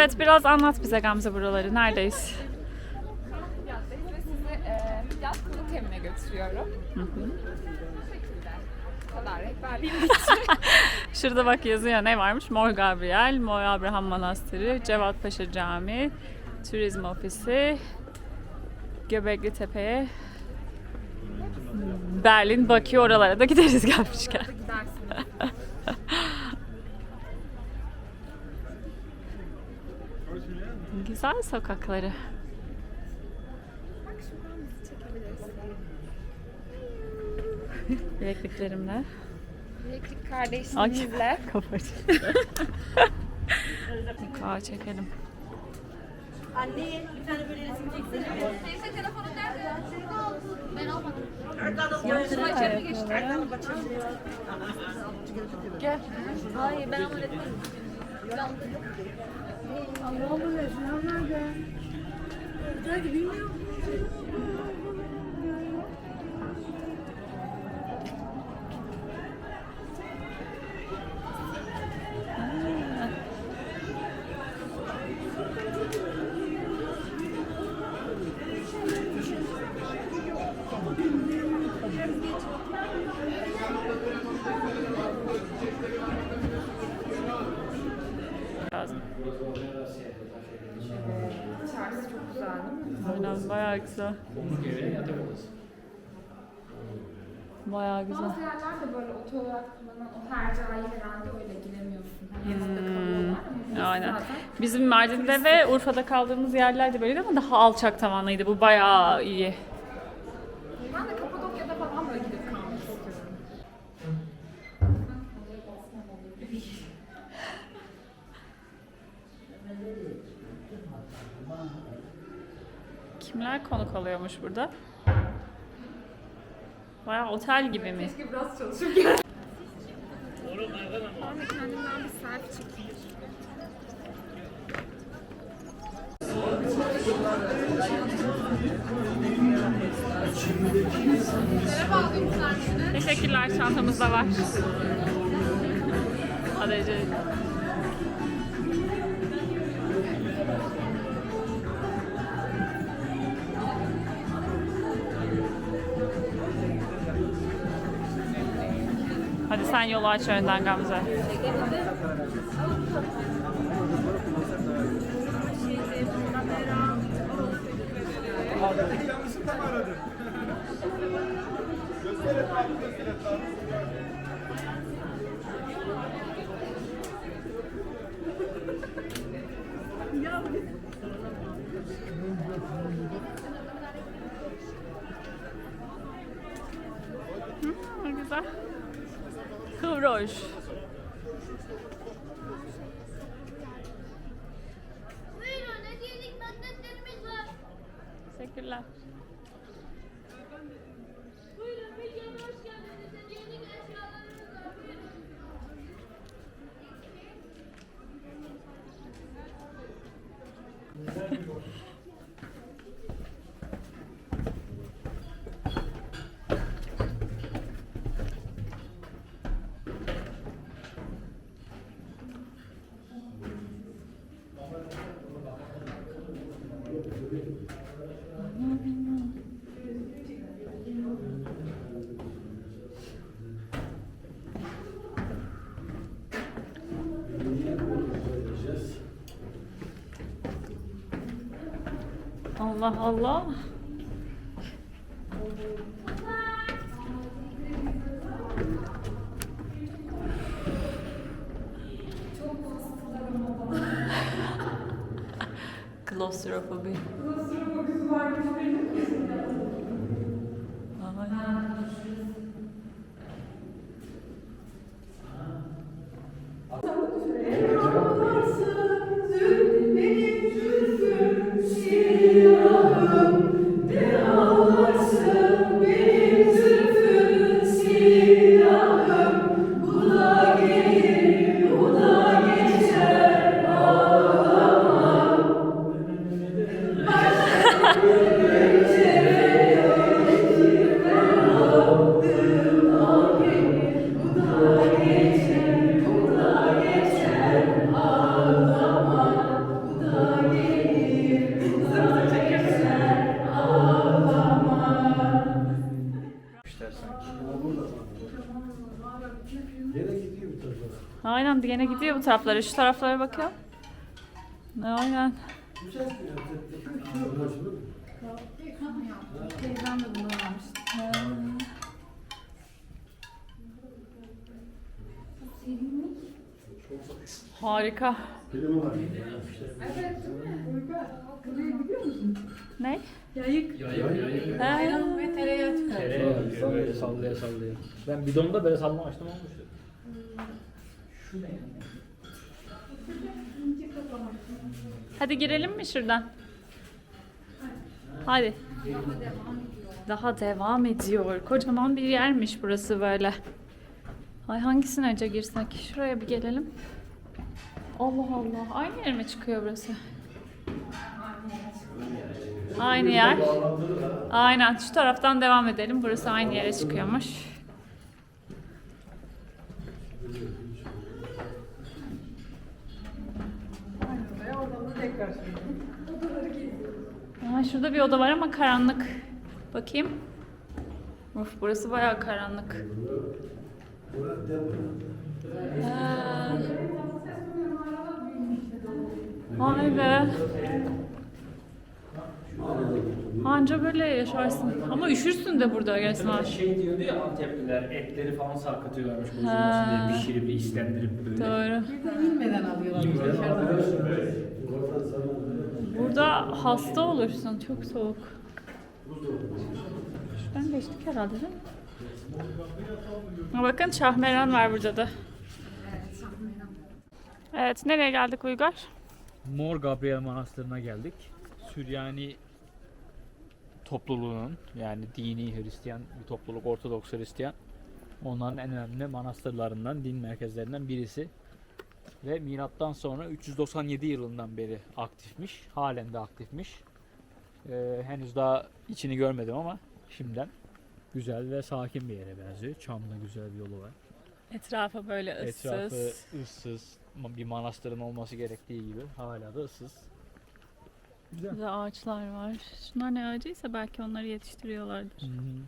Evet biraz anlat bize Gamze buraları. Neredeyiz? Ve sizi e, yat kulu temine götürüyorum. Bu şekilde. Bu kadar rehberliğim bitti. Şurada bak yazıyor ne varmış? Mor Gabriel, Mor Abraham Manastırı, Cevat Paşa Camii, Turizm Ofisi, Göbekli Tepe'ye, Berlin, Bakü oralara da gideriz gelmişken. Güzel sokakları. Bak şuradan bizi çekebilirsin. Bilekliklerimle. Bileklik Ay, kardeşliğimizle. kapat. Yukarı çekelim. Anne bir tane böyle resim çeksene. Teyze telefonu nerede? Ben almadım. Yanlışlıkla içeri mi geçti? Gel. Hayır ben ama etmedim. Lazım. İçerisi çok güzel değil mi? Aynen bayağı güzel. Bayağı. Bazı yerlerde böyle otel olarak kullanılan o hercai herhalde öyle giremiyorsun. Hani yanında kalıyorlar ama Aynen. zaten Bizim Mardin'de ve Urfa'da kaldığımız yerlerde böyleydi ama daha alçak tavanlıydı. Bu bayağı iyi. Ben de Kapadokya'da falan böyle gidip kalmak istiyorum. Kimler konuk alıyormuş burada? Bayağı otel gibi mi? Keşke biraz çalışıp gel. Kendimden bir selfie çekeyim. Teşekkürler çantamızda var. Hadi Hadi sen yolu aç önden Gamze. Yanlışlıkla mı aradın? Göster etrafı, göster etrafı. Ne hoje. Allah Allah. Claustrofobi. Yine gidiyor bu. Aynen gene gidiyor bu taraflara. Şu taraflara bakıyorum. Aynen. Harika. Var. Ne? Yayık yayık. Ayran ve tereyağı çıkar. Tereyağı yapıyor böyle sallaya sallaya. Ben bidonda böyle sallamamıştım olmuştu. Hadi girelim mi şuradan? Hadi. Daha devam ediyor. Kocaman bir yermiş burası böyle. Ay hangisine önce girsek? Şuraya bir gelelim. Allah Allah. Aynı yer mi çıkıyor burası? Aynı yer. Aynen. Şu taraftan devam edelim. Burası aynı yere çıkıyormuş. Aa, şurada bir oda var ama karanlık. Bakayım. Of burası bayağı karanlık. Aa. Vay be. Anca böyle yaşarsın. Ama üşürsün de burada resmen. Şey diyordu ya Antepliler etleri falan sarkıtıyorlarmış bozulmasın diye pişirip islendirip böyle. Doğru. İnmeden alıyorlar. Alıyorsun. Burada hasta olursun. Çok soğuk. Şuradan geçtik herhalde değil mi? Bakın şahmeran var burada da. Evet, nereye geldik Uygar? Mor Gabriel Manastırı'na geldik. Süryani topluluğunun yani dini Hristiyan bir topluluk, Ortodoks Hristiyan. Onların en önemli manastırlarından, din merkezlerinden birisi. Ve milattan sonra 397 yılından beri aktifmiş. Halen de aktifmiş. Ee, henüz daha içini görmedim ama şimdiden güzel ve sakin bir yere benziyor. Çamlı güzel bir yolu var. Etrafı böyle ıssız. Etrafı ıssız, bir manastırın olması gerektiği gibi hala da ıssız. Güzel. Burada ağaçlar var. Şunlar ne ağacıysa belki onları yetiştiriyorlardır. Hı hı.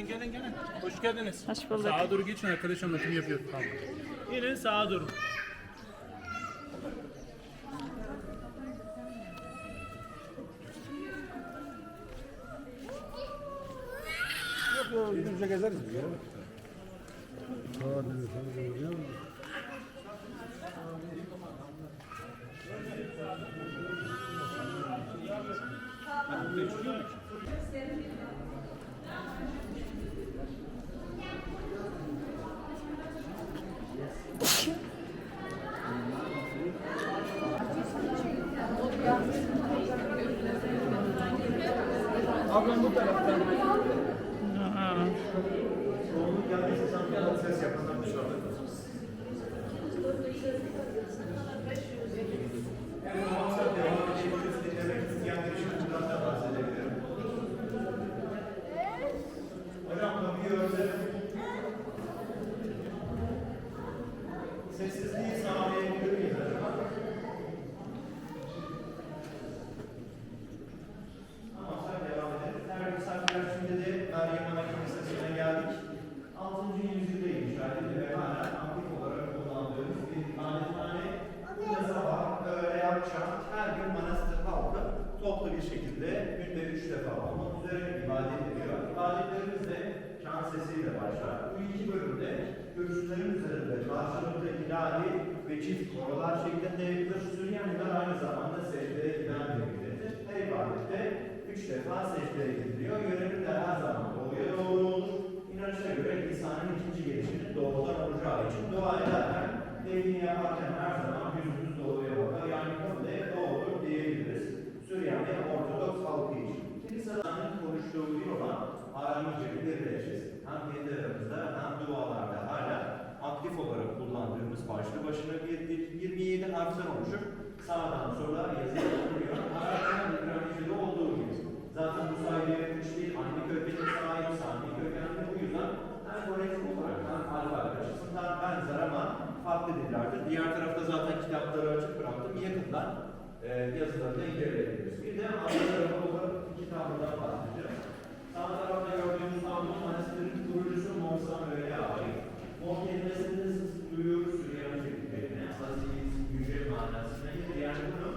Gelin gelin gelin. Hoş geldiniz. Hoş bulduk. Sağa doğru geçin arkadaş anlatım yapıyor. Tamam. Yine sağa doğru. Gidince gezeriz bir yere. Sağa dönüyorsanız oluyor mu? Her bir şekilde günde üç defa olmak üzere ibadet ediyor. İbadetlerimiz de şan sesiyle başlar. Bu iki bölümde görüşlerin üzerinde karşılıklı ilahi ve çift korolar şeklinde yapılır. Süryaniler aynı zamanda secdeye giden milletir. Her ibadette üç defa secdeye gidiliyor. Yönelim de her zaman doğuya doğru olur. İnanışa göre İsa'nın ikinci gelişinin doğudan olacağı için dua ederken, devini yaparken her zaman kullandığımız başlı başına bir, bir 27 harften oluşur. Sağdan sola yazı okunuyor. Arapçada İbranice'de olduğu gibi. Zaten bu sayıya üç değil, anne kökeni sahip, sahne kökenli bu yüzden hem fonetik olarak hem alfabe açısından benzer ama farklı dillerdir. Diğer tarafta zaten kitapları açık bıraktım. Yakından e, yazıları da inceleyebiliriz. Bir de arka tarafı olarak iki tablodan bahsedeceğim. Sağ tarafta gördüğümüz tablo Manastır'ın kurucusu Monsan Öğe'ye ait. Mon kelimesini de sık sık duyuyoruz Süryani çekimlerine. Aziz, yüce manasına gelir. Yani bunu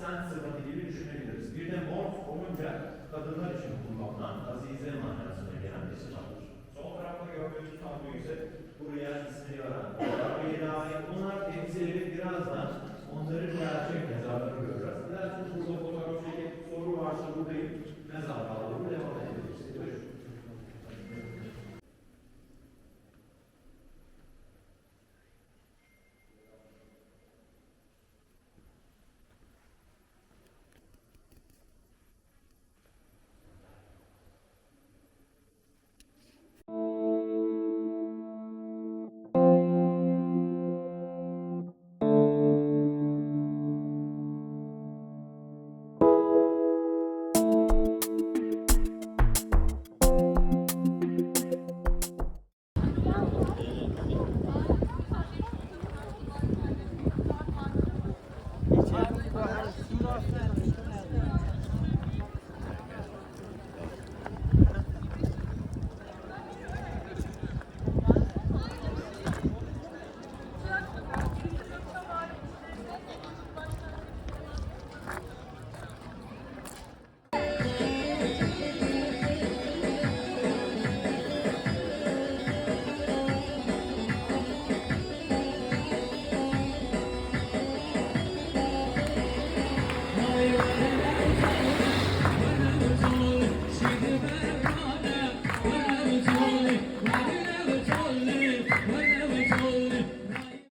sen sıfatı gibi düşünebiliriz. Bir de olunca kadınlar için kullanılan azize manasına gelen bir sıfattır. Sol tarafta gördüğünüz tablo ise buraya ismini veren. Rabbeye dair bunlar temsili birazdan onların gerçek mezarlarını göreceğiz. Dilerseniz burada fotoğraf çekip soru varsa buradayım. Mezar bağlı